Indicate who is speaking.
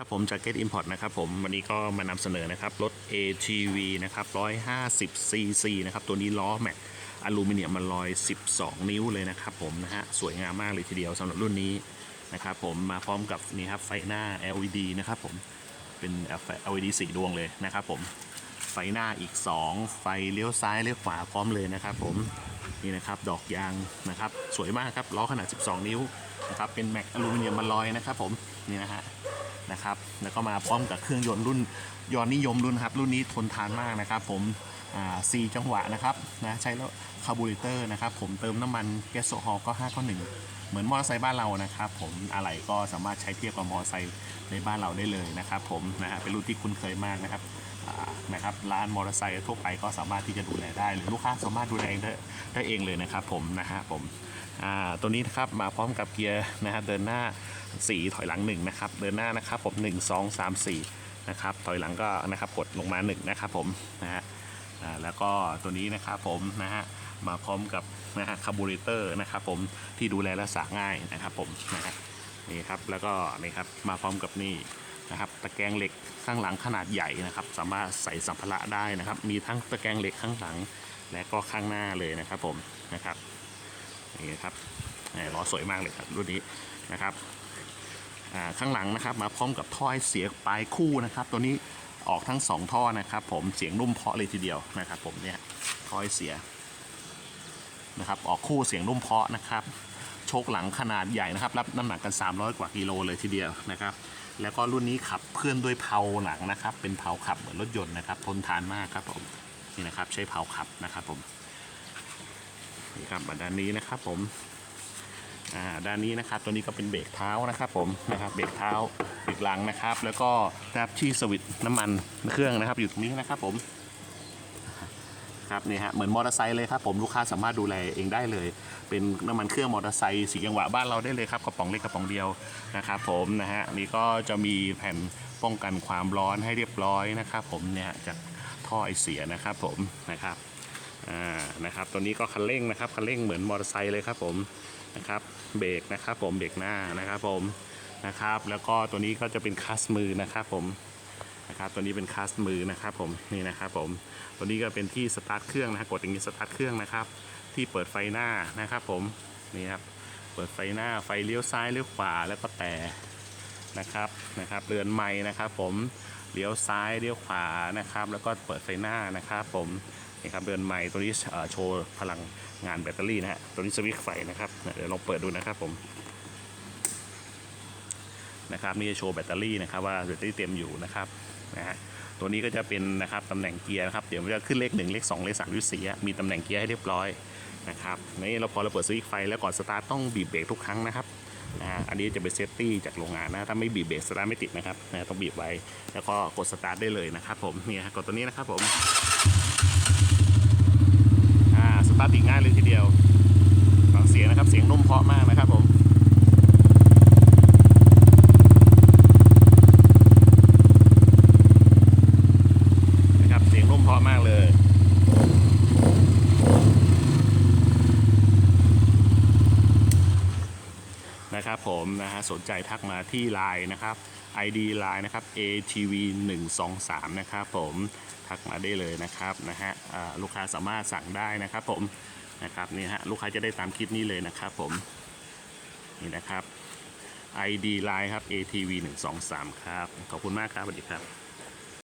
Speaker 1: ครับผมจาก Get Import นะครับผมวันนี้ก็มานำเสนอนะครับ รถ ATV นะครับ150 cc นะครับ ตัวนี้ล้อแม็กอลูมิเนียมมันลอย 12 นิ้วเลยนะครับผมนะฮะสวยงามมากเลยทีเดียวสำหรับรุ่นนี้นะครับผมมาพร้อมกับนี่ครับไฟหน้า LED นะครับผมเป็น LED สีดวงเลยนะครับผมไฟหน้าอีก 2 ไฟเลี้ยวซ้ายเลี้ยวขวาพร้อมเลยนะครับผมนี่นะครับดอกยางนะครับสวยมากครับล้อขนาด 12 นิ้วนะครับเป็นแม็กอลูมิเนียมมันลอยนะครับผมนี่นะฮะ นะครับแล้วก็มาพร้อมกับเครื่องยนต์รุ่นยอดนิยมรุ่นครับรุ่นนี้ทนทานมากนะครับ ผมอ่จังหวะนะครับนะใช้แล้วคาร์บูเรเตอร์นะครับผมเติมน้ำมันแก๊สโซฮอลก็5ข้อ1เหมือนมอเตอร์ไซค์บ้านเรานะครับผมอะไรก็สามารถใช้เทียบกับมอเตอร์ไซค์ในบ้านเราได้เลยนะครับผมนะฮะเป็นรุ่นที่คุ้นเคยมากนะครับ นะครับร้านมอเตอร์ไซค์ทั่วไปก็สามารถที่จะดูแลได้หรือลูกค้าสามารถดูแลเองได้ได้เองเลยนะครับผมนะฮะผมตัวนี้นะครับมาพร้อมกับเกียร์นะครับเดินหน้า 4 ถอยหลัง1นะครับเดินหน้านะครับผม 1 2 3 4นะครับถอยหลังก็นะครับกดลงมา1นะครับผมนะฮะแล้วก็ตัวนี้นะครับผมนะฮะมาพร้อมกับนะฮะคาร์บูเรเตอร์นะครับผมที่ดูแลรักษาง่ายนะครับผมนะฮะนี่ครับแล้วก็นี่ครับมาพร้อมกับนี่ นะครับตะแกรงเหล็กข้างหลังขนาดใหญ่นะครับ สามารถใส่สัมภาระได้นะครับ มีทั้งตะแกรงเหล็กข้างหลัง และก็ข้างหน้าเลยนะครับผมนะครับนี่ครับหล้อสวยมากเลยครับรุ่นนี้นะครับข้างหลังนะครับมาพร้อมกับท่อเสียงปลายคู่นะครับ ตัวนี้ออกทั้งสองท่อนะครับ ผมเสียงนุ่มเพาะเลยทีเดียวนะครับ ผมเนี่ยท่อเสียนะครับออกคู่เสียงนุ่มเพาะนะครับโชคหลังขนาดใหญ่นะครับ รับน้ำหนักกัน 300 กว่ากิโลเลยทีเดียวนะครับ แล้วก็รุ่นนี้ขับเคลื่อนด้วยเพาหลังนะครับ เป็นเพาขับเหมือนรถยนต์นะครับทนทานมากครับผมนี่นะครับใช้เพาขับนะครับผมนี่ครับด้านนี้นะครับผมอ่าด้านนี้นะครับตัวนี้ก็เป็นเบรกเท้านะครับผมนะครับเบรกเท้าเบรกหลังนะครับ แล้วก็นะครับที่สวิตช์น้ำมันเครื่องนะครับอยู่ตรงนี้นะครับผม ครับนี่ฮะเหมือนมอเตอร์ไซค์เลยครับผมลูกค้าสามารถดูแลเองได้เลย เป็นน้ำมันเครื่องมอเตอร์ไซค์สีจังหวะบ้านเราได้เลยครับกระป๋องเล็กกระป๋องเดียวนะครับผมนะฮะนี่ก็จะมีแผ่นป้องกันความร้อนให้เรียบร้อยนะครับผมเนี่ยจากท่อไอเสียนะครับผมนะครับอ่านะครับตัวนี้ก็คันเร่งนะครับคันเร่งเหมือนมอเตอร์ไซค์เลยครับผมนะครับเบรกนะครับผมเบรกหน้านะครับผมนะครับแล้วก็ตัวนี้ก็จะเป็นคัสมือนะครับผม นะครับตัวนี้เป็นคัสมือนะครับผมนี่นะครับผมตัวนี้ก็เป็นที่สตาร์ทเครื่องนะกดอย่างนี้สตาร์ทเครื่องนะครับ ที่เปิดไฟหน้านะครับผมนี่ครับเปิดไฟหน้าไฟเลี้ยวซ้ายเลี้ยวขวาแล้วก็แต่นะครับนะครับเรือนไม้นะครับ ผมเลี้ยวซ้ายเลี้ยวขวานะครับ แล้วก็เปิดไฟหน้านะครับ ผมนี่ครับเรือนไม้ตัวนี้โชว์พลังงานแบตเตอรี่นะฮะตัวนี้สวิตช์ไฟนะครับเดี๋ยวลองเปิดดูนะครับผมนะครับนี่จะโชว์แบตเตอรี่นะครับว่าแบตเตอรี่เต็มอยู่นะครับ นะฮะตัวนี้ก็จะเป็นนะครับตำแหน่งเกียร์นะครับเดี๋ยวมันจะขึ้นเลข 1 เลข 2 เลข3เลข4อะมีตำแหน่งเกียร์ให้เรียบร้อยนะครับนี่เราพอเราเปิดสวิตช์ไฟแล้วก่อนสตาร์ทต้องบีบเบรกทุกครั้งนะครับนะอันนี้จะเป็นเซฟตี้จากโรงงานนะถ้าไม่บีบเบรกสตาร์ทไม่ติดนะครับนะต้องบีบไว้แล้วก็กดสตาร์ทได้เลยนะครับผมเนี่ยกดตัวนี้นะครับผมอ่าสตาร์ทติดง่ายเลยทีเดียวฟังเสียงนะครับเสียงนุ่มเพาะมากนะครับผม นะครับเสียงนุ่มเพราะมากเลย นะครับผมนะฮะสนใจทักมาที่ Line นะครับ ID Line นะครับ ATV 1 2 3นะครับผมทักมาได้เลยนะครับนะฮะลูกค้าสามารถสั่งได้นะครับผมนะครับนี่ฮะลูกค้าจะได้ตามคลิปนี้เลยนะครับผมนี่นะครับ ID Line ครับ ATV 1 2 3ครับขอบคุณมากครับสวัสดีครับ